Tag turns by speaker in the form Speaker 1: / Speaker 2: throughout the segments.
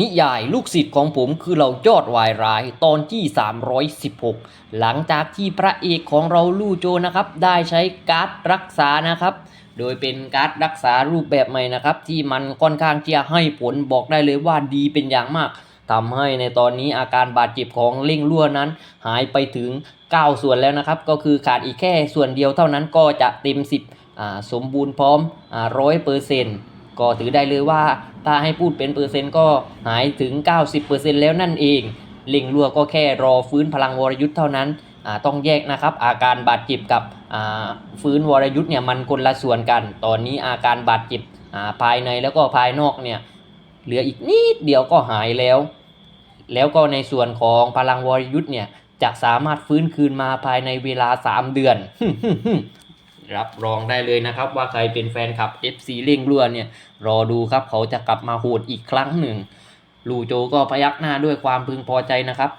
Speaker 1: นิยายลูกศิษย์ของผมคือเรายอดวายร้ายตอนที่ 316 หลังจากที่พระเอกของเราลู่โจนะครับ ได้ใช้การ์ดรักษานะครับ โดยเป็นการ์ดรักษารูปแบบใหม่นะครับ ที่มันค่อนข้างที่จะให้ผลบอกได้เลยว่าดีเป็นอย่างมากทำให้ในตอนนี้อาการบาดเจ็บของเล่งลั่วนั้น หายไปถึง 9 ส่วนแล้วนะครับ ก็คือขาดอีกแค่ส่วนเดียวเท่านั้นก็จะเต็ม 10สมบูรณ์พร้อมร้อยเปอร์เซ็นต์ ก็ถือได้เลยว่า ถ้าให้พูดเป็นเปอร์เซ็นต์ก็หายถึง 90%แล้วนั่นเองเล็งลัวก็แค่รอฟื้นพลังวรยุทธ์เท่านั้นต้องแยกนะครับ อาการบาดเจ็บกับฟื้นวรยุทธ์เนี่ยมันคนละส่วนกัน ตอนนี้อาการบาดเจ็บภายในแล้วก็ภายนอกเนี่ยเหลืออีกนิดเดียวก็หายแล้ว แล้วก็ในส่วนของพลังวรยุทธ์เนี่ยจะสามารถฟื้นคืนมาภายในเวลา 3 เดือน รับรองได้เลยนะครับ ว่าใครเป็นแฟนคลับ FC เร่งรั่วเนี่ยรอดูครับเขาจะกลับมาโหดอีกครั้งหนึ่ง ลูโจก็พยักหน้าด้วยความพึงพอใจนะครับ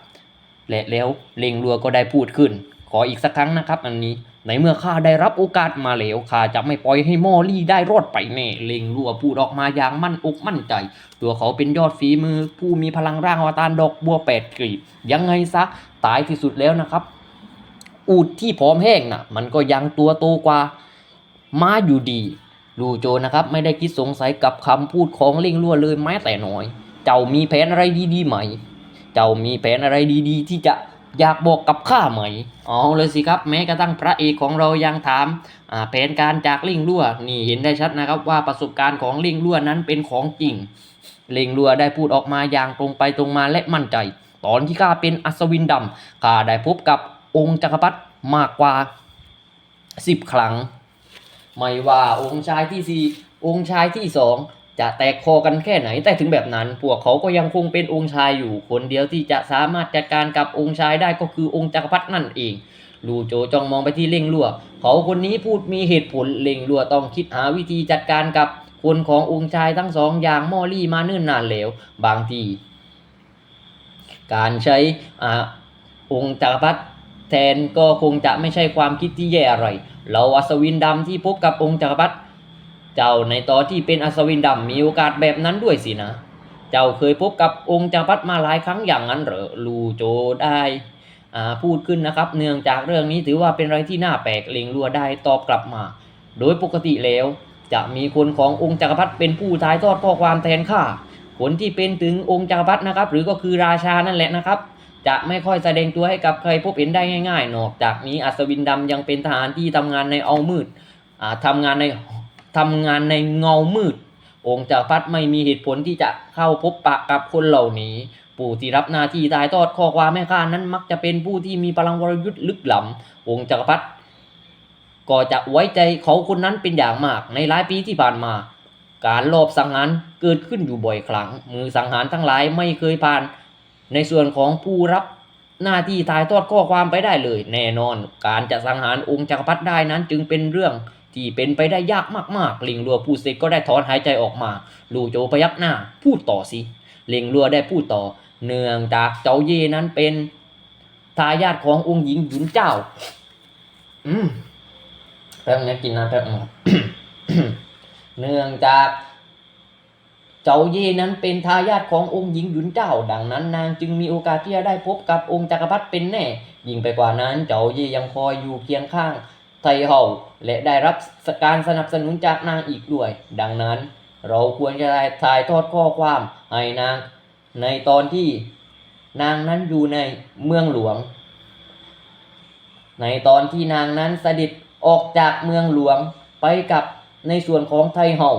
Speaker 1: และแล้วเร่งรัวก็ได้พูดขึ้น ขออีกสักครั้งนะครับ อันนี้ในเมื่อข้าได้รับโอกาสมาแล้วข้าจะไม่ปล่อยให้มอลี่ได้รอดไปแน่เล็งรัวพูดออกมาอย่างมั่นอกมั่นใจ ตัวเขาเป็นยอดฝีมือ ผู้มีพลังร่างอวตารดอกบัวแปดกลีบยังไงซะตายที่สุดแล้วนะครับ อูดที่พร้อมแห้งน่ะ มันก็ยังตัวโตกว่าม้าอยู่ดี ลูโจนะครับ ไม่ได้คิดสงสัยกับคำพูดของเล่งรั่วเลยแม้แต่น้อย เจ้ามีแผนอะไรดีๆไหม เจ้ามีแผนอะไรดีๆ ที่จะอยากบอกกับข้าไหม เอาเลยสิครับ แม้กระทั่งพระเอกของเรายังถามแผนการจากเล่งรั่ว นี่เห็นได้ชัดนะครับว่าประสบการณ์ของเล่งรั่วนั้นเป็นของจริงเล่งรั่วได้พูดออกมาอย่างตรงไปตรงมาและมั่นใจ ตอนที่ข้าเป็นอัศวินดำข้าได้พบกับ องค์จักรพรรดิมากกว่าสิบครั้ง ไม่ว่าองค์ชายที่สี่องค์ชายที่สองจะแตกคอกันแค่ไหน แต่ถึงแบบนั้น พวกเขาก็ยังคงเป็นองค์ชายอยู่ คนเดียวที่จะสามารถจัดการกับองค์ชายได้ก็คือองค์จักรพรรดินั่นเอง ลูโจจ้องมองไปที่เล่งลั่ว เขาคนนี้พูดมีเหตุผล เล่งลั่วต้องคิดหาวิธีจัดการกับคนขององค์ชายทั้งสองอย่างมอลี่มาเนิ่นนานแล้ว บางที การใช้อาองค์จักรพรรดิ แทนก็คงจะไม่ใช่ความคิดที่แย่อะไรเราอัศวินดำที่พบกับองค์จักรพรรดิเจ้าในตอนที่เป็นอัศวินดำมีโอกาสแบบนั้นด้วยสินะ เจ้าเคยพบกับองค์จักรพรรดิมาหลายครั้งอย่างนั้นเหรอลูโจได้พูดขึ้นนะครับ เนื่องจากเรื่องนี้ถือว่าเป็นอะไรที่น่าแปลกเลงรัวได้ตอบกลับมา โดยปกติแล้ว จะมีคนขององค์จักรพรรดิเป็นผู้ถ่ายทอดข้อความแทนข้าคนที่เป็นถึงองค์จักรพรรดินะครับ หรือก็คือราชานั่นแหละนะครับ จะไม่ค่อยแสดงตัวให้กับใครพบเห็นได้ง่ายๆนอกจากนี้อัศวินดำยังเป็นทหารที่ทำงานในเอามืดอ่าทำงานในทำงานในเงามืด องค์จักรพรรดิไม่มีเหตุผลที่จะเข้าพบปะกับคนเหล่านี้ผู้ที่รับหน้าที่ถ่ายทอดข้อความให้ข้านั้นมักจะเป็นผู้ที่มีพลังวรยุทธ์ลึกหล้ำองค์จักรพรรดิก็จะไว้ใจเขาคนนั้นเป็นอย่างมาก ในหลายปีที่ผ่านมา การลอบสังหารเกิดขึ้นอยู่บ่อยครั้ง มือสังหารทั้งหลายไม่เคยผ่าน ในส่วนของผู้รับหน้าที่ถ่ายทอดข้อความไปได้เลย แน่นอน การจะสังหารองค์จักรพรรดิได้นั้นจึงเป็นเรื่องที่เป็นไปได้ยากมากๆลิงรัวพูดเสร็จก็ได้ถอนหายใจออกมา ลูโจพยักหน้า พูดต่อสิลิงรัวได้พูดต่อ เนื่องจากเจ้าเย่นั้นเป็นทายาทขององค์หญิงหยุนเจ้า อืมแป๊บนึงกินน้ำแป๊บนึงเนื่องจาก เจ้าเย่นั้นเป็นทายาทขององค์หญิงหยุนเจ้า ดังนั้นนางจึงมีโอกาสที่จะได้พบกับองค์จักรพรรดิเป็นแน่ ยิ่งไปกว่านั้นเจ้าเย่ยังคอยอยู่เคียงข้างไทเฮาและได้รับการสนับสนุนจากนางอีกด้วย ดังนั้น เราควรจะได้ถ่ายทอดข้อความให้นางในตอนที่นางนั้นอยู่ในเมืองหลวง ในตอนที่นางนั้นเสด็จออกจากเมืองหลวงไปกับในส่วนของไทเฮา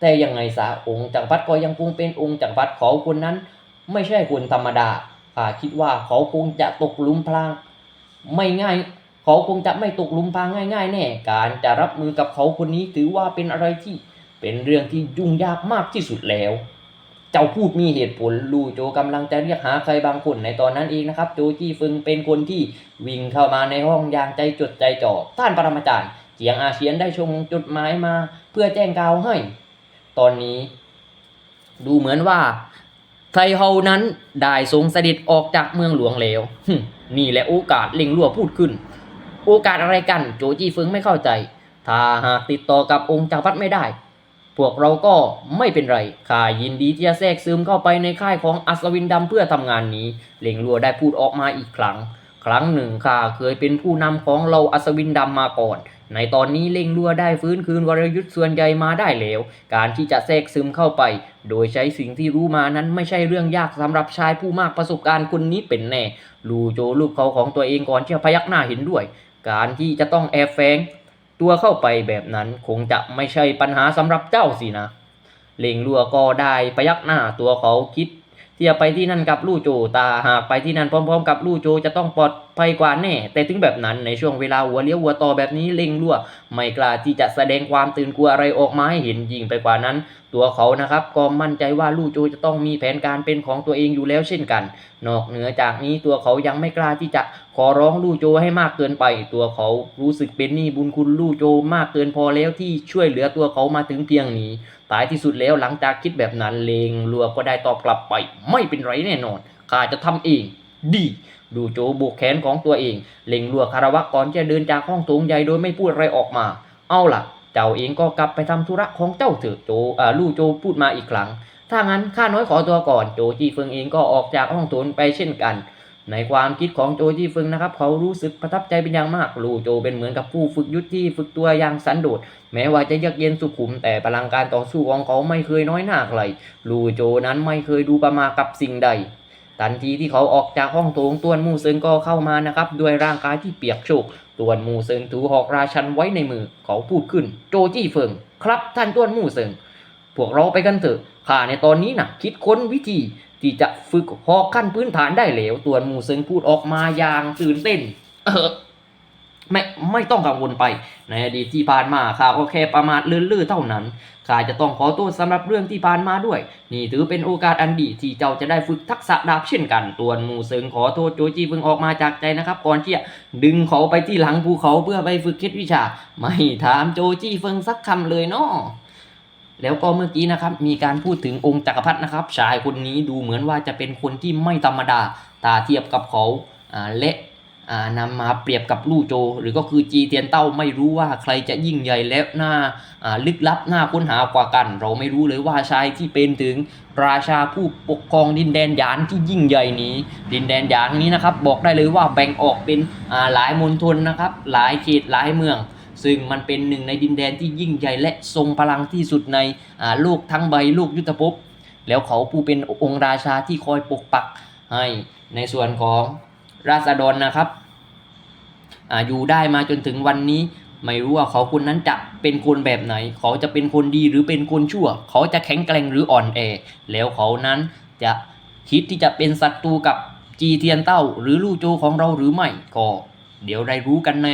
Speaker 1: แต่ยังไงซะองค์จักรพรรดิก็ยังคงเป็นองค์จักรพรรดิเขาคนนั้น ไม่ใช่คนธรรมดาข้าคิดว่าเขาคงจะตกหลุมพราง ไม่ง่าย เขาคงจะไม่ตกหลุมพรางง่าย ๆ แน่ การจะรับมือกับเขาคนนี้ถือว่าเป็นอะไรที่เป็นเรื่องที่ยุ่งยากมากที่สุดแล้ว เจ้าพูดมีเหตุผลลูโจกำลังจะเรียกหาใครบางคนในตอนนั้นเองนะครับ โจจี้ฟึงเป็นคนที่วิ่งเข้ามาในห้องอย่างใจจดใจจ่อท่านปรมาจารย์เจียงอาเซียนได้ชงจดหมายมา เพื่อแจ้งข่าวให้ ตอนนี้ ดูเหมือนว่าไทเฮานั้นได้ทรงเสด็จออกจากเมืองหลวงแล้วนี่แหละโอกาสเล่งรั่วพูดขึ้น โอกาสอะไรกัน โจจี้ฟึงไม่เข้าใจ ถ้าหากติดต่อกับองค์จักรพรรดิไม่ได้ พวกเราก็ไม่เป็นไรข้ายินดีที่จะแทรกซึมเข้าไปในค่ายของอัศวินดำเพื่อทำงานนี้เหล่งลัวได้พูดออกมาอีกครั้ง ครั้งหนึ่งข้าเคยเป็นผู้นำของเราอัศวินดำมาก่อน ในตอนนี้เล่งลัวได้ฟื้นคืนวรยุทธ์ส่วนใหญ่มาได้แล้ว การที่จะแทรกซึมเข้าไป โดยใช้สิ่งที่รู้มานั้นไม่ใช่เรื่องยากสำหรับชายผู้มากประสบการณ์คนนี้เป็นแน่ ลูโจลูกเขาของตัวเองก่อนที่พยักหน้าเห็นด้วย การที่จะต้องแอบแฝงตัวเข้าไปแบบนั้นคงจะไม่ใช่ปัญหาสำหรับเจ้าสินะ เล่งลัวก็ได้พยักหน้าตัวเขาคิด ที่จะไปที่นั่นกับลู่โจตาหากไปที่นั่นพร้อม ๆ กับลู่โจจะต้องปลอดภัยกว่าแน่ แต่ถึงแบบนั้นในช่วงเวลาหัวเลี้ยวหัวต่อแบบนี้เล่งลั่ว ไม่กล้าที่จะแสดงความตื่นกลัวอะไรออกมาให้เห็นยิ่งไปกว่านั้น ตัวเขานะครับก็มั่นใจว่าลู่โจจะต้องมีแผนการเป็นของตัวเองอยู่แล้วเช่นกัน นอกเหนือจากนี้ตัวเขายังไม่กล้าที่จะขอร้องลู่โจให้มากเกินไป ตัวเขารู้สึกเป็นหนี้บุญคุณลู่โจมากเกินพอแล้วที่ช่วยเหลือตัวเขามาถึงเพียงนี้ ท้ายที่สุดแล้วหลังจากคิดแบบนั้นเลงลัวก็ได้ตอบกลับไป ไม่เป็นไรแน่นอนข้าจะทำเอง ดี ดูโจโบกแขนของตัวเอง เล็งลัวคารวะก่อนจะเดินจากห้องโถงใหญ่โดยไม่พูดอะไรออกมา เอาล่ะ เจ้าเองก็กลับไปทำธุระของเจ้าเถอะโจอ่าลู่โจพูดมาอีกครั้ง ถ้างั้นข้าน้อยขอตัวก่อน โจจีเฟิงเองก็ออกจากห้องโถงไปเช่นกัน ในความคิดของโจจีเฟิงนะครับ เขารู้สึกประทับใจเป็นอย่างมาก ลูโจเป็นเหมือนกับผู้ฝึกยุทธที่ฝึกตัวอย่างสันโดษ แม้ว่าจะเยือกเย็นสุขุม แต่พลังการต่อสู้ของเขาไม่เคยน้อยหน้าใคร ลูโจนั้นไม่เคยดูประมาทกับสิ่งใด ทันทีที่เขาออกจากห้องโถงต้วนมูเซิงก็เข้ามานะครับ ด้วยร่างกายที่เปียกโชกต้วนมูเซิงถือหอกราชันไว้ในมือ เขาพูดขึ้น โจจี้เฟิง ครับท่านต้วนมูเซิง พวกเราไปกันเถอะข้าในตอนนี้นะคิดค้นวิธี ที่จะฝึกหอกขั้นพื้นฐานได้แล้วตัวมูเซิงพูดออกมาอย่างตื่นเต้น เออไม่ไม่ต้องกังวลไป ในอดีตที่ผ่านมาข้าก็แค่ประมาทเลื่อนลื่อเท่านั้นข้าจะต้องขอโทษสำหรับเรื่องที่ผ่านมาด้วย นี่ถือเป็นโอกาสอันดีที่เจ้าจะได้ฝึกทักษะดาบเช่นกันตัวนหมูเซิงขอโทษโจจีเพิ่งออกมาจากใจนะครับก่อนที่จะดึงเขาไปที่หลังภูเขาเพื่อไปฝึกเคล็ดวิชา ไม่ถามโจจีเฟิงสักคำเลยเนาะ แล้วก็เมื่อกี้นะครับมีการพูดถึงองค์จักรพรรดินะครับ ชายคนนี้ดูเหมือนว่าจะเป็นคนที่ไม่ธรรมดาตาเทียบกับเขาและนำมาเปรียบกับลู่โจ หรือก็คือจีเทียนเต้าไม่รู้ว่าใครจะยิ่งใหญ่และน่าอ่าลึกลับหน่าค้นหากว่ากัน เราไม่รู้เลยว่าชายที่เป็นถึงราชาผู้ปกครองดินแดนหยานที่ยิ่งใหญ่นี้ ดินแดนหยานนี้นะครับ บอกได้เลยว่าแบ่งออกเป็นหลายมณฑลนะครับ หลายเขตหลายเมือง ซึ่งมันเป็นหนึ่งในดินแดนที่ยิ่งใหญ่และทรงพลังที่สุดในโลกทั้งใบโลกยุทธภพ แล้วเขาผู้เป็นองค์ราชาที่คอยปกปักให้ในส่วนของราษฎรนะครับออยู่ได้มาจนถึงวันนี้ ไม่รู้ว่าเขาคนนั้นจะเป็นคนแบบไหน เขาจะเป็นคนดีหรือเป็นคนชั่ว เขาจะแข็งแกร่งหรืออ่อนแอ แล้วเขานั้นจะคิดที่จะเป็นศัตรูกับจีเทียนเต้า หรือลู่โจของเราหรือไม่ก็ เดี๋ยวได้รู้กันใน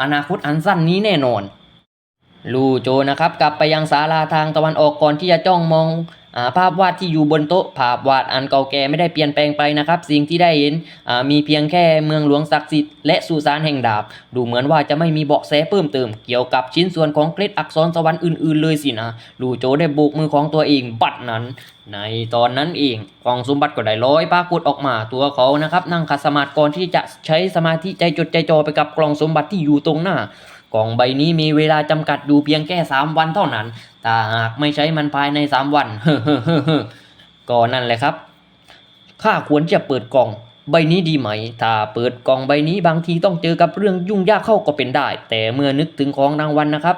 Speaker 1: อนาคตอันสั้นนี้แน่นอน ลูโจนะครับกลับไปยังศาลาทางตะวันออกก่อนที่จะจ้องมองภาพวาดที่อยู่บนโต๊ะภาพวาดอันเก่าแก่ไม่ได้เปลี่ยนแปลงไปนะครับ สิ่งที่ได้เห็นมีเพียงแค่เมืองหลวงศักดิ์สิทธิ์และสุสานแห่งดาบ ดูเหมือนว่าจะไม่มีเบาะแสเพิ่มเติม เกี่ยวกับชิ้นส่วนของเกล็ดอักษรสวรรค์อื่นๆเลยสินะลูโจได้โบกมือของตัวเองบัดนั้น ในตอนนั้นเองกล่องสมบัติก็ได้ลอยปรากฏออกมาตัวเขานะครับนั่งขัดสมาธิก่อนที่จะใช้สมาธิใจจดใจจ่อไปกับกล่องสมบัติที่อยู่ตรงหน้า กล่องใบนี้มีเวลาจำกัดอยู่เพียงแค่ 3 วันเท่านั้น ถ้าหากไม่ใช้มันภายใน 3 วันเฮ้อก็นั่นแหละครับ ข้าควรจะเปิดกล่องใบนี้ดีไหม ถ้าเปิดกล่องใบนี้บางทีต้องเจอกับเรื่องยุ่งยากเข้าก็เป็นได้ แต่เมื่อนึกถึงของรางวัลนะครับ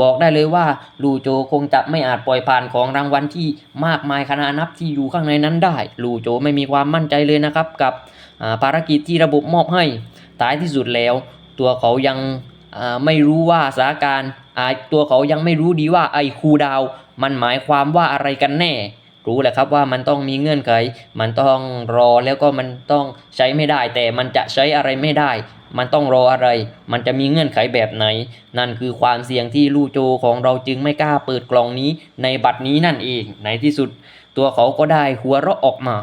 Speaker 1: บอกได้เลยว่าลูโจคงจะไม่อาจปล่อยผ่านของรางวัลที่มากมายขนาดนับที่อยู่ข้างในนั้นได้ ลูโจไม่มีความมั่นใจเลยนะครับ กับภารกิจที่ระบบมอบให้ท้ายที่สุดแล้ว ตัวเขายัง ไม่รู้ว่าสถานการณ์ตัวเขายังไม่รู้ดีว่าไอ้คูดาว มันหมายความว่าอะไรกันแน่ รู้แหละครับว่ามันต้องมีเงื่อนไข มันต้องรอแล้วก็มันต้องใช้ไม่ได้ แต่มันจะใช้อะไรไม่ได้ มันต้องรออะไร มันจะมีเงื่อนไขแบบไหน นั่นคือความเสี่ยงที่ลู่โจของเราจึงไม่กล้าเปิดกล่องนี้ในบัตรนี้นั่นเองในที่สุด ตัวเขาก็ได้หัวเราะออกมา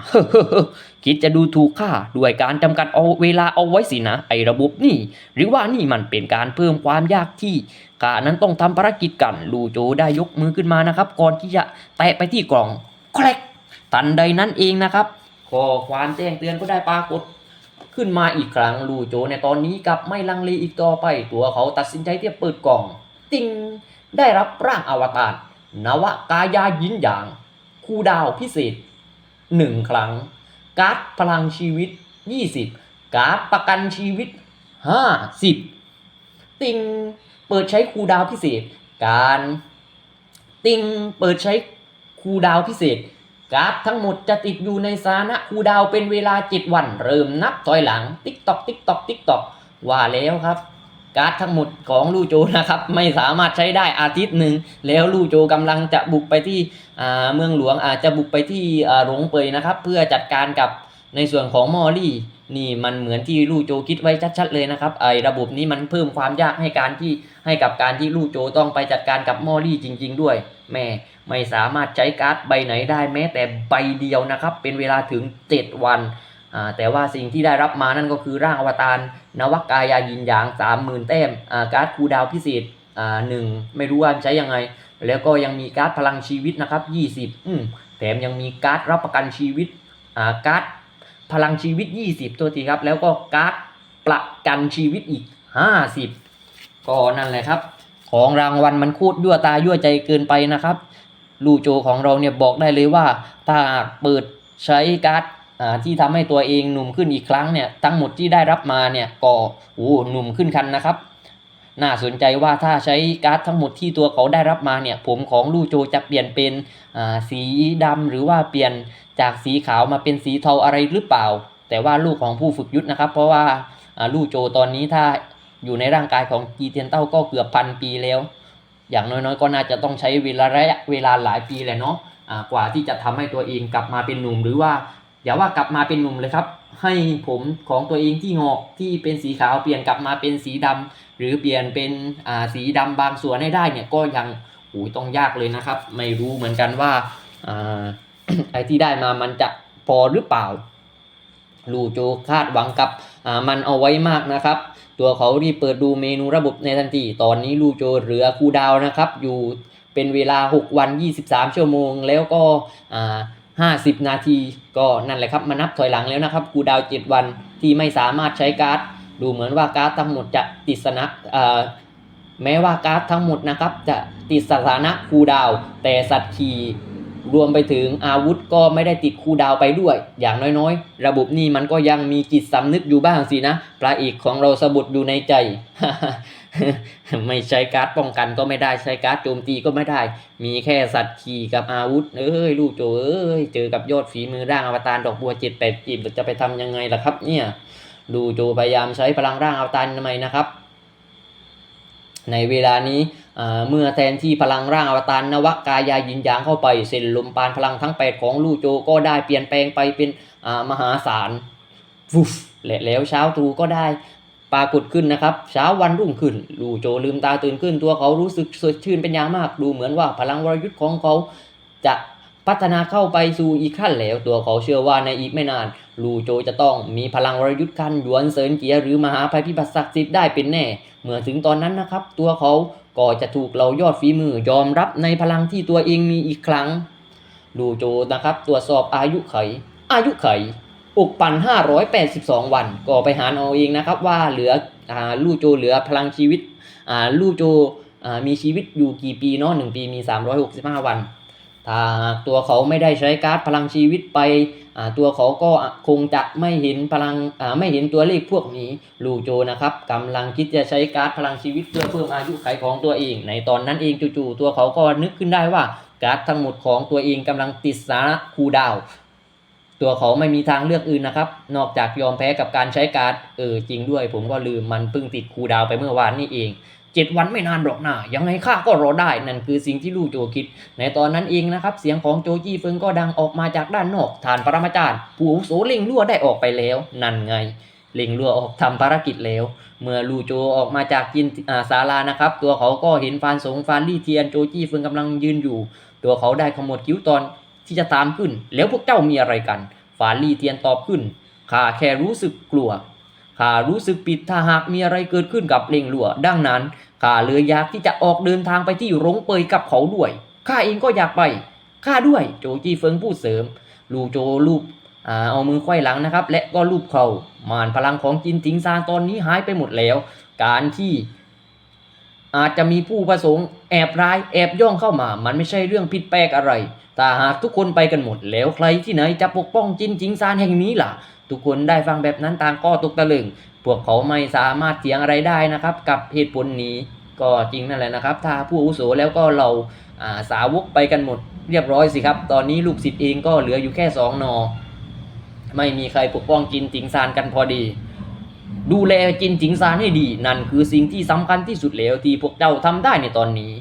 Speaker 1: คิดจะดูถูกข้าด้วยการจำกัดเอาเวลาเอาไว้สินะ ไอ้ระบบนี่ หรือว่านี่มันเป็นการเพิ่มความยากที่ข้านั้นต้องทำภารกิจกันลูโจได้ยกมือขึ้นมานะครับ ก่อนที่จะแตะไปที่กล่องแคลกทันใดนั้นเองนะครับข้อความแจ้งเตือนก็ได้ปรากฏขึ้นมาอีกครั้งลูโจในตอนนี้กลับไม่ลังเลอีกต่อไป ตัวเขาตัดสินใจที่จะเปิดกล่อง ติงได้รับร่างอวตารนวกายายินหยาง คูดาวพิเศษหนึ่งครั้ง การ์ดพลังชีวิต 20 การ์ดประกันชีวิต 50 ติงเปิดใช้คูดาวพิเศษ การ ติงเปิดใช้คูดาวพิเศษ การ์ดทั้งหมดจะติดอยู่ในสานะคูดาวเป็นเวลา 7 วัน เริ่มนับถอยหลัง ติ๊กตอกติ๊กตอกติ๊กตอกว่าแล้วครับ การ์ดทั้งหมดของลู่โจนะครับไม่สามารถใช้ได้อาทิตย์หนึ่งแล้วลู่โจกำลังจะบุกไปที่เมืองหลวงอาจจะบุกไปที่หลงเปยนะครับ เพื่อจัดการกับในส่วนของมอรี่นี่มันเหมือนที่ลู่โจคิดไว้ชัดๆเลยนะครับไอ้ระบบนี้มันเพิ่มความยากให้การที่ให้กับการที่ลู่โจต้องไปจัดการกับมอรี่จริง ๆ ด้วยแม่ไม่สามารถใช้การ์ดใบไหนได้แม้แต่ใบเดียวนะครับ เป็นเวลาถึง 7 วัน แต่ว่าสิ่งที่ได้รับมานั่นก็คือร่างอวตารนวกายายินหยาง 30,000 แต้มการ์ดคูดาวพิเศษหนึ่งไม่รู้ว่าใช้ยังไง แล้วก็ยังมีการ์ดพลังชีวิตนะครับ 20อืมแถมยังมีการ์ดรับประกันชีวิตอ่าการ์ดพลังชีวิต 20 ตัวทีครับ แล้วก็การ์ดประกันชีวิตอีก 50 ก็นั่นแหละครับ ของรางวัลมันคตรยั่วตายั่วใจเกินไปนะครับ ลูโจของเราเนี่ยบอกได้เลยว่า ถ้าเปิดใช้การ์ด ที่ทำให้ตัวเองหนุ่มขึ้นอีกครั้งเนี่ยทั้งหมดที่ได้รับมาเนี่ยก็โอ้หนุ่มขึ้นคันนะครับ น่าสนใจว่าถ้าใช้การ์ดทั้งหมดที่ตัวเขาได้รับมาเนี่ยผมของลู่โจจะเปลี่ยนเป็นสีดำหรือว่าเปลี่ยนจากสีขาวมาเป็นสีเทาอะไรหรือเปล่า แต่ว่าลูกของผู้ฝึกยุทธนะครับ เพราะว่าลู่โจตอนนี้ถ้าอยู่ในร่างกายของจีเทียนเต้าก็เกือบพันปีแล้ว อย่างน้อยๆ ก็น่าจะต้องใช้เวลาระยะเวลาหลายปีแหละเนาะอ่ากว่าที่จะทำให้ตัวเองกลับมาเป็นหนุ่มหรือว่า อย่าว่ากลับมาเป็นหนุ่มเลยครับ ให้ผมของตัวเองที่งอกที่เป็นสีขาวเปลี่ยนกลับมาเป็นสีดำหรือเปลี่ยนเป็นอ่าสีดำบางส่วนให้ได้เนี่ยก็ยังโอ้ยต้องยากเลยนะครับ ไม่รู้เหมือนกันว่าอ่าไอ้ที่ได้มามันจะพอหรือเปล่า ลูโจคาดหวังกับอ่ามันเอาไว้มากนะครับ ตัวเขารีบเปิดดูเมนูระบบในทันทีตอนนี้ลูโจเหลือคูดาวน์นะครับ อยู่เป็นเวลา 6 วัน 23 ชั่วโมง แล้วก็อ่า 50 นาที ก็นั่นแหละครับมานับถอยหลังแล้วนะครับคูดาวน์7วันที่ไม่สามารถใช้การ์ด ดูเหมือนว่าการ์ดทั้งหมดจะติดสนะแม้ว่าการ์ดทั้งหมดนะครับจะติดสถานะคูดาว แต่สัตว์ขี่รวมไปถึงอาวุธก็ไม่ได้ติดคูดาวไปด้วย อย่างน้อยๆ ระบบนี้มันก็ยังมีจิตสำนึกอยู่บ้างสินะ พระเอกของเราสะบุดอยู่ในใจ ไม่ใช้การ์ดป้องกันก็ไม่ได้ใช้การ์ดโจมตีก็ไม่ได้ มีแค่สัตว์ขี่กับอาวุธ เอ้ยลูกโจเอ้ยเจอกับยอดฝีมือร่างอวตารดอกบัวเจ็ดแปดจีบจะไปทำยังไงล่ะครับ เนี่ย ดูโจพยายามใช้พลังร่างอวตารทำไมนะครับ ในเวลานี้เมื่อแทนที่พลังร่างอวตารนวกายายินยางเข้าไปเส้นลมปานพลังทั้ง8ของลู่โจก็ได้เปลี่ยนแปลงไปเป็นมหาศาลฟุฟและแล้วเช้าตรู่ก็ได้ ปรากฏขึ้นนะครับ เช้าวันรุ่งขึ้น ลู่โจลืมตาตื่นขึ้น ตัวเขารู้สึกสดชื่นเป็นอย่างมาก ดูเหมือนว่าพลังวรยุทธ์ของเขาจะพัฒนาเข้าไปสู่อีกขั้นแล้ว ตัวเขาเชื่อว่าในอีกไม่นาน ลูโจจะต้องมีพลังวรยุทธ์ขั้นหยวนเซินเกียหรือมหาภัยพิบัติศักดิ์สิทธิ์ได้เป็นแน่ เมื่อถึงตอนนั้นนะครับ ตัวเขาก็จะถูกเรายอดฝีมือยอมรับในพลังที่ตัวเองมีอีกครั้ง ลูโจนะครับตรวจสอบอายุไข อายุไข อกปั่น 582 วัน ก็ไปหารเอาเองนะครับว่าเหลืออ่าลู่โจเหลือพลังชีวิตอ่าลู่โจอ่ามีชีวิตอยู่กี่ปีเนาะหนึ่งปีมี 365 วัน ถ้าตัวเขาไม่ได้ใช้การ์ดพลังชีวิตไปอ่าตัวเขาก็คงจะไม่เห็นพลังอ่าไม่เห็นตัวเลขพวกนี้ลู่โจนะครับกำลังคิดจะใช้การ์ดพลังชีวิตเพื่อเพิ่มอายุขัยของตัวเอง ในตอนนั้นเองจู่ๆตัวเขาก็นึกขึ้นได้ว่าการ์ดทั้งหมดของตัวเองกำลังติดสาระคูดาว ตัวเขาไม่มีทางเลือกอื่นนะครับ นอกจากยอมแพ้กับการใช้การ์ดเออจริงด้วย ผมก็ลืมมันเพิ่งติดคูดาวไปเมื่อวานนี่เองเจ็ดวันไม่นานหรอกนะยังไงข้าก็รอได้ นั่นคือสิ่งที่ลู่โจคิด ในตอนนั้นเองนะครับ เสียงของโจจี้เฟิงก็ดังออกมาจากด้านนอกฐานปรมาจารย์ผู้อาวุโสเล่งลั่วได้ออกไปแล้ว นั่นไง เล่งลั่วออกทำภารกิจแล้ว เมื่อลู่โจออกมาจากจินอาศาลานะครับ ตัวเขาก็เห็นฟานสงฟานลี่เทียนโจจี้เฟิงกำลังยืนอยู่ ตัวเขาได้ขมวดคิ้วตอน ที่จะตามขึ้น แล้วพวกเจ้ามีอะไรกันฟาลีเทียนตอบขึ้น ข้าแค่รู้สึกกลัว ข้ารู้สึกผิดถ้าหากมีอะไรเกิดขึ้นกับเล่งลัว ดังนั้น ข้าเลยอยากที่จะออกเดินทางไปที่หรงเปยกับเขาด้วย ข้าเองก็อยากไป ข้าด้วย โจจีเฟิงพูดเสริม ลูโจลูบเอามือไขว้หลังนะครับ และก็ลูบเขามานพลังของจินทิงซานตอนนี้หายไปหมดแล้ว การที่ อาจจะมีผู้ประสงค์แอบร้ายแอบย่องเข้ามา มันไม่ใช่เรื่องผิดแปลกอะไร แต่หากทุกคนไปกันหมด แล้วใครที่ไหนจะปกป้องจินจิงซานแห่งนี้ล่ะ ทุกคนได้ฟังแบบนั้นต่างก็ตกตะลึง พวกเขาไม่สามารถเถียงอะไรได้นะครับ กับเหตุผลนี้ ก็จริงนั่นแหละนะครับ ถ้าผู้อุโสแล้วก็เราาสาวกไปกันหมด เรียบร้อยสิครับ ตอนนี้ลูกศิษย์เองก็เหลืออยู่แค่สองนอ ไม่มีใครปกป้องจินจิงซานกันพอดี ดูแลจินจิงซานให้ดี นั่นคือสิ่งที่สำคัญที่สุดแล้วที่พวกเจ้าทำได้ในตอนนี้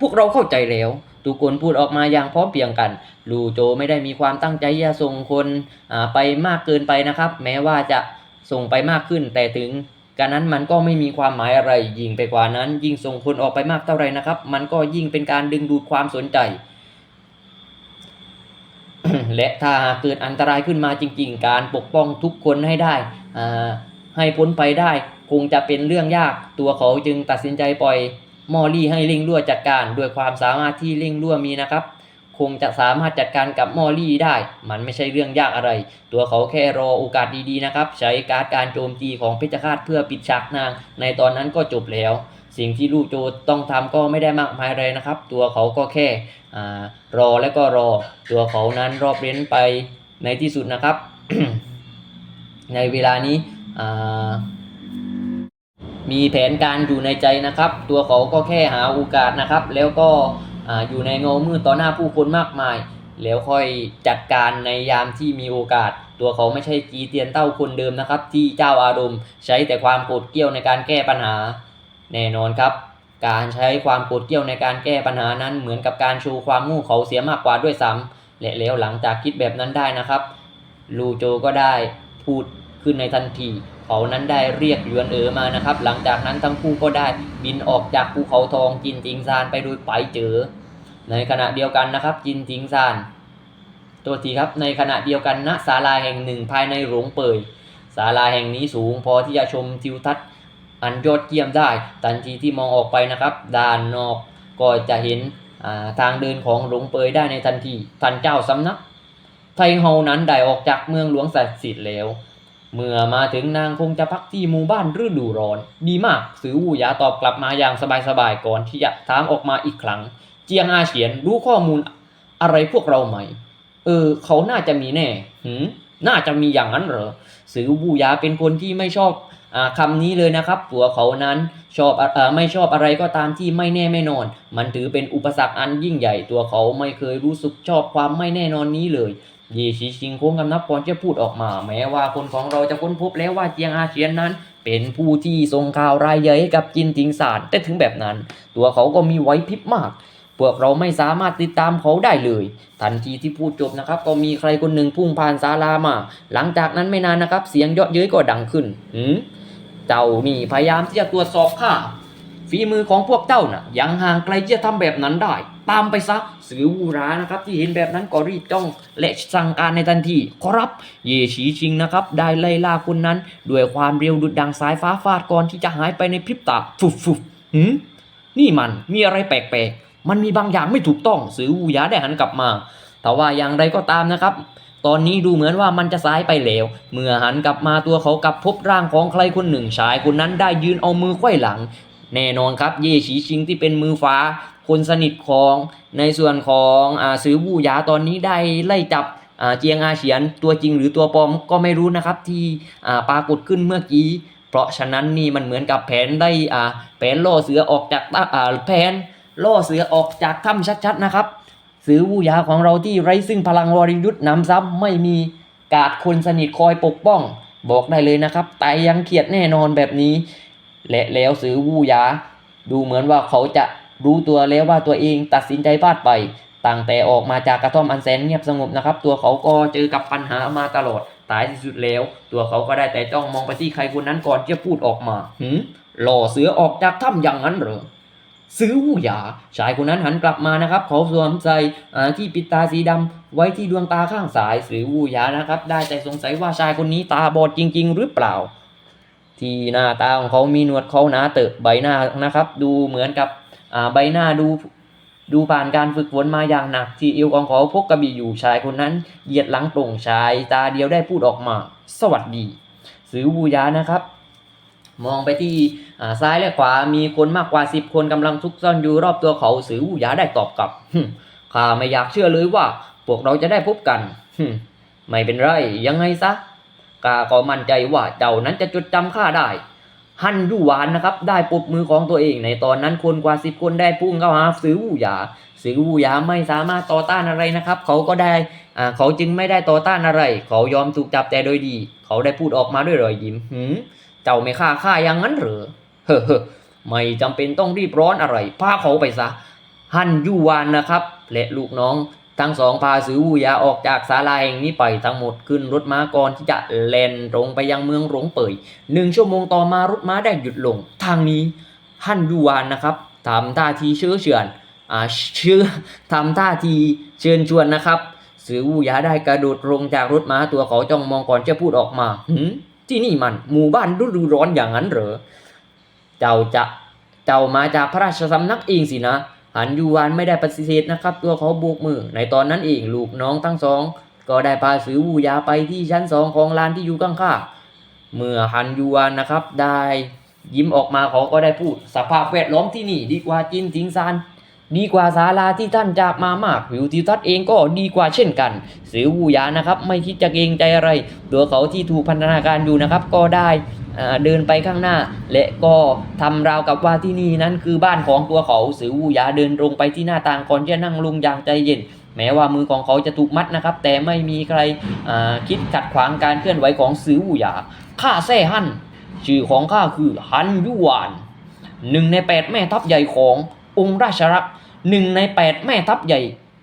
Speaker 1: พวกเราเข้าใจแล้ว ทุกคนพูดออกมาอย่างพร้อมเพียงกัน ลูโจไม่ได้มีความตั้งใจจะส่งคนไปมากเกินไปนะครับ แม้ว่าจะส่งไปมากขึ้น แต่ถึงการนั้นมันก็ไม่มีความหมายอะไร ยิ่งไปกว่านั้น ยิ่งส่งคนออกไปมากเท่าไหร่นะครับ มันก็ยิ่งเป็นการดึงดูดความสนใจ และถ้าเกิดอันตรายขึ้นมาจริง ๆ การปกป้องทุกคนให้ได้อ่า ให้พ้นไปได้ คงจะเป็นเรื่องยาก ตัวเขาจึงตัดสินใจปล่อย มอลลี่ให้ลิงรั่วจัดการด้วยความสามารถที่ลิงรั่วมีนะครับ คงจะสามารถจัดการกับมอลลี่ได้ มันไม่ใช่เรื่องยากอะไร ตัวเขาแค่รอโอกาสดีๆนะครับ ใช้การการโจมตีของเพชฌฆาตเพื่อปิดฉากนาง ในตอนนั้นก็จบแล้ว สิ่งที่ลูกโจต้องทำก็ไม่ได้มากมายอะไรนะครับ ตัวเขาก็แค่อรอและก็รอ ตัวเขานั้นรอบเร้นไปในที่สุดนะครับ ในเวลานี้ มีแผนการอยู่ในใจนะครับ ตัวเขาก็แค่หาโอกาสนะครับ แล้วก็อ่าอยู่ในเงามืดต่อหน้าผู้คนมากมาย แล้วค่อยจัดการในยามที่มีโอกาส ตัวเขาไม่ใช่จีเตียนเต้าคนเดิมนะครับ ที่เจ้าอารมณ์ ใช้แต่ความโกรธเกรี้ยวในการแก้ปัญหา แน่นอนครับ การใช้ความโกรธเกรี้ยวในการแก้ปัญหานั้นเหมือนกับการชว์ความงูเขาเสียมากกว่าด้วยซ้ำและแล้วหลังจากคิดแบบนั้นได้นะครับ ลูโจก็ได้พูด ขึ้นในทันที เขานั้นได้เรียกหยวนเอ๋อมานะครับ หลังจากนั้นทั้งคู่ก็ได้บินออกจากภูเขาทองจินจิงซานไปโดยไปเจอ ในขณะเดียวกันนะครับจินจิงซาน ตัวทีครับในขณะเดียวกันณศาลาแห่งหนึ่งภายในโรงเปยศาลาแห่งนี้สูงพอที่จะชมทิวทัศน์อันยอดเยี่ยมได้ ทันทีที่มองออกไปนะครับด้านนอกก็จะเห็นาทางเดินของหลวงเปยได้ในทันทีท่านเจ้าสำนัก ไทเฮานั้นได้ออกจากเมืองหลวงศักดิ์สิทธิ์แล้ว เมื่อมาถึงนางคงจะพักที่หมู่บ้านฤดูร้อน ดีมากสือวูหยาตอบกลับมาอย่างสบายๆก่อนที่จะถามออกมาอีกครั้ง เจียงอาเฉียนรู้ข้อมูลอะไรพวกเราไหม เออ เขาน่าจะมีแน่หืมน่าจะมีอย่างนั้นเหรอสือวูหยาเป็นคนที่ไม่ชอบอ่าคำนี้เลยนะครับ ตัวเขานั้นชอบอะเอ่อไม่ชอบอะไรก็ตามที่ไม่แน่ไม่นอน มันถือเป็นอุปสรรคอันยิ่งใหญ่ตัวเขาไม่เคยรู้สึกชอบความไม่แน่นอนนี้เลย เยชิชิงโค้งกำนับก่อนจะพูดออกมา แม้ว่าคนของเราจะค้นพบแล้วว่าเจียงอาเซียนนั้น เป็นผู้ที่ส่งข่าวรายใหญ่ให้กับจินติงสารแต่ถึงแบบนั้น ตัวเขาก็มีไหวพริบมากพวกเราไม่สามารถติดตามเขาได้เลย ทันทีที่พูดจบนะครับ ก็มีใครคนหนึ่งพุ่งผ่านศาลามา หลังจากนั้นไม่นานนะครับ เสียงเยาะเย้ยก็ดังขึ้นหืมเจ้านี่พยายามที่จะตรวจสอบข้า ฝีมือของพวกเจ้าน่ะยังห่างไกลจะทำแบบนั้นได้ ตามไปซะสือวูรานะครับ ที่เห็นแบบนั้นก็รีบจ้องและสั่งการในทันทีครับ เยฉีชิงนะครับ ได้ไล่ล่าคนนั้น ด้วยความเร็วดุดดังสายฟ้าฟาดก่อนที่จะหายไปในพริบตาฟุบฟุบหืมนี่มันมีอะไรแปลกๆมันมีบางอย่างไม่ถูกต้อง สือวูยาได้หันกลับมาแต่ว่าอย่างไรก็ตามนะครับตอนนี้ดูเหมือนว่ามันจะสายไปแล้ว เมื่อหันกลับมาตัวเขากลับพบร่างของใครคนหนึ่งชายคนนั้นได้ยืนเอามือไขว้หลัง แน่นอนครับ เย่ฉีชิงที่เป็นมือฟ้า คนสนิทของในส่วนของอซื้อบูยาตอนนี้ได้ไล่จับเจียงอาเฉียนตัวจริงหรือตัวปลอมก็ไม่รู้นะครับที่ปรากฏขึ้นเมื่อกี้ เพราะฉะนั้นนี่มันเหมือนกับแผนได้แผนล่อเสือออกจากแผนล่อเสือออกจากถ้ำชัดๆนะครับสือวูยาของเราที่ไร้ซึ่งพลังวริยุทธ์นำซ้ำไม่มีกาดคนสนิทคอยปกป้อง บอกได้เลยนะครับ แต่ยังเขียดแน่นอนแบบนี้ และแล้วสือวูยา ดูเหมือนว่าเขาจะรู้ตัวแล้วว่าตัวเองตัดสินใจพลาดไป ตั้งแต่ออกมาจากกระท่อมอันแสนเงียบสงบนะครับ ตัวเขาก็เจอกับปัญหามาตลอดท้ายที่สุดแล้ว ตัวเขาก็ได้แต่จ้องมองไปที่ใครคนนั้นก่อนที่จะพูดออกมาหืมหล่อเสือออกจากถ้ำอย่างนั้นเหรอซื้อวูหยาชายคนนั้นหันกลับมานะครับ เขาสวมใส่อ่าที่ปิดตาสีดำไว้ที่ดวงตาข้างซ้ายซื้อวูหยานะครับ ได้แต่สงสัยว่าชายคนนี้ตาบอดจริง ๆ หรือเปล่า ที่หน้าตาของเขามีหนวดเขาหนาเติบใบหน้านะครับ ดูเหมือนกับใบหน้าดูดูผ่านการฝึกฝนมาอย่างหนัก ที่เอวของเขาพกกระบี่อยู่ชายคนนั้นเหยียดหลังตรงชายตาเดียวได้พูดออกมา สวัสดีซื้อวูยานะครับ มองไปที่ซ้ายและขวามีคนมากกว่าสิบคนกำลังซุกซ่อนอยู่รอบตัวเขาสือวูยาได้ตอบกลับข้าไม่อยากเชื่อเลยว่า พวกเราจะได้พบกันไม่เป็นไรยังไงซะ ข้าก็มั่นใจว่าเจ้านั้นจะจดจำข้าได้ ฮันยูหวานนะครับ ได้ปรบมือของตัวเอง ในตอนนั้นคนกว่าสิบคนได้พุ่งเข้าหาสือวูหยาสือวูหยาไม่สามารถต่อต้านอะไรนะครับ เขาก็ได้อ่าเขาจึงไม่ได้ต่อต้านอะไร เขายอมถูกจับแต่โดยดี เขาได้พูดออกมาด้วยรอยยิ้มหืมเจ้าไม่ฆ่าข้าอย่างนั้นเหรอเฮ้อเฮ้อไม่จำเป็นต้องรีบร้อนอะไรพาเขาไปซะ ฮันยูวานนะครับและลูกน้อง ทั้งสองพาสือวูยาออกจากศาลาแห่งนี้ไปทั้งหมดขึ้นรถม้าก่อนที่จะแล่นตรงไปยังเมืองหลงเป่ยหนึ่งชั่วโมงต่อมารถม้าได้หยุดลง ทางนี้ฮันยูวานนะครับทำท่าทีเชื้อเฉือนอ่าเชื่อทำท่าทีเชิญชวนนะครับ สือวูยาได้กระโดดลงจากรถม้าตัวเขาจ้องมองก่อนจะพูดออกมาหืมที่นี่มันหมู่บ้านฤดูร้อนอย่างนั้นเหรอ เจ้าจะเจ้ามาจากพระราชสำนักเองสินะ หันยูวานไม่ได้ปฏิเสธนะครับตัวเขาโบกมือ ในตอนนั้นเองลูกน้องทั้งสอง ก็ได้พาสือวูยาไปที่ชั้นสองของลานที่อยู่ข้างๆเมื่อฮันยูวานนะครับได้ยิ้มออกมาเขาก็ได้พูด สภาพแวดล้อมที่นี่ดีกว่าจินทิงซาน ดีกว่าศาลาที่ท่านจากมามากวิวทิวทัศน์เองก็ดีกว่าเช่นกันสือวูยานะครับ ไม่คิดจะเกรงใจอะไร ตัวเขาที่ถูกพันธนาการอยู่นะครับ ก็ได้เดินไปข้างหน้า และก็ทำราวกับว่าที่นี่นั้นคือบ้านของตัวเขาสือวูยาเดินตรงไปที่หน้าต่างก่อนจะนั่งลงอย่างใจเย็น แม้ว่ามือของเขาจะถูกมัดนะครับ แต่ไม่มีใครคิดขัดขวางการเคลื่อนไหวของสือวูยาข้าแซ่ฮั่นชื่อของข้าคือฮันยุวานหนึ่งในแปดแม่ทัพใหญ่ขององค์ราชรักษ์ หนึ่งในแปดแม่ทัพใหญ่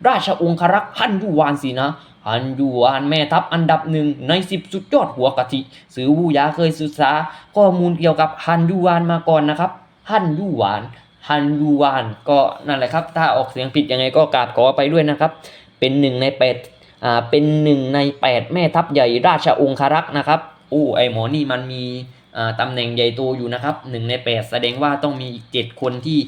Speaker 1: ราชองครักษ์ฮันยูวานสินะฮันยูวานแม่ทัพอันดับหนึ่งในสิบสุดยอดหัวกะทิสือวูยาเคยศึกษาข้อมูลเกี่ยวกับฮันยูวานมาก่อนนะครับฮันยูวานฮันยูวานก็นั่นแหละครับ ถ้าออกเสียงผิดยังไงก็กราบขอไปด้วยนะครับ เป็นหนึ่งในแปดอ่าเป็นหนึ่งในแปดแม่ทัพใหญ่ราชองครักษ์นะครับโอ้ไอหมอนี่มันมีตำแหน่งใหญ่โตอยู่นะครับหนึ่งในแปดแสดงว่าต้องมีอีกเจ็ดคนที่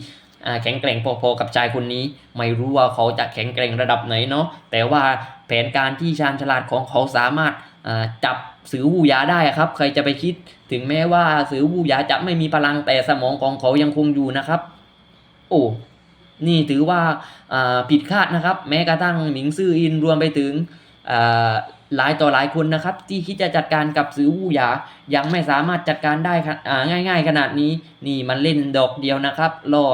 Speaker 1: แข็งแกร่งพอๆกับชายคนนี้ ไม่รู้ว่าเขาจะแข็งแกร่งระดับไหนเนาะแต่ว่าแผนการที่ชาญฉลาดของเขาสามารถจับสือวูยาได้ครับ ใครจะไปคิดถึงแม้ว่าสือวูยาจะไม่มีพลังแต่สมองของเขายังคงอยู่นะครับ โอ้นี่ถือว่าผิดคาดนะครับ แม้กระทั่งหมิงซื่ออินรวมไปถึงหลายต่อหลายคนนะครับ ที่คิดจะจัดการกับสือวูหยา ยังไม่สามารถจัดการได้ง่าย ๆ ขนาดนี้ นี่มันเล่นดอกเดียวนะครับล่อ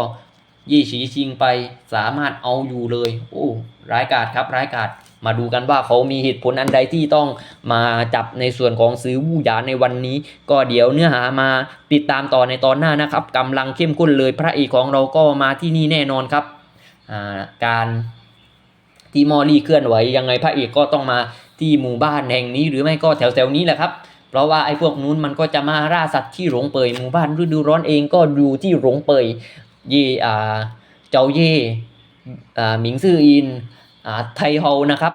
Speaker 1: ยี่ฉีชิงไปสามารถเอาอยู่เลย โอ้ร้ายกาจครับร้ายกาจมาดูกันว่าเขามีเหตุผลอันใดที่ต้องมาจับในส่วนของซื้อวูหยาในวันนี้ ก็เดี๋ยวเนื้อหามาติดตามต่อในตอนหน้านะครับกำลังเข้มข้นเลยพระเอกของเราก็มาที่นี่แน่นอนครับาการที่มอรี่เคลื่อนไหวยังไงพระเอกก็ต้องมาที่หมู่บ้านแห่งนี้ หรือไม่ก็แถวๆนี้แหละครับเพราะว่าไอ้พวกนู้นมันก็จะมาล่าสัตว์ที่หลงเปยหมู่บ้านฤดูร้อนเองก็ดูที่หลงเปย ย่อ่าเจ้าย่อ่าหมิงซื่ออินอ่าไทเฮานะครับ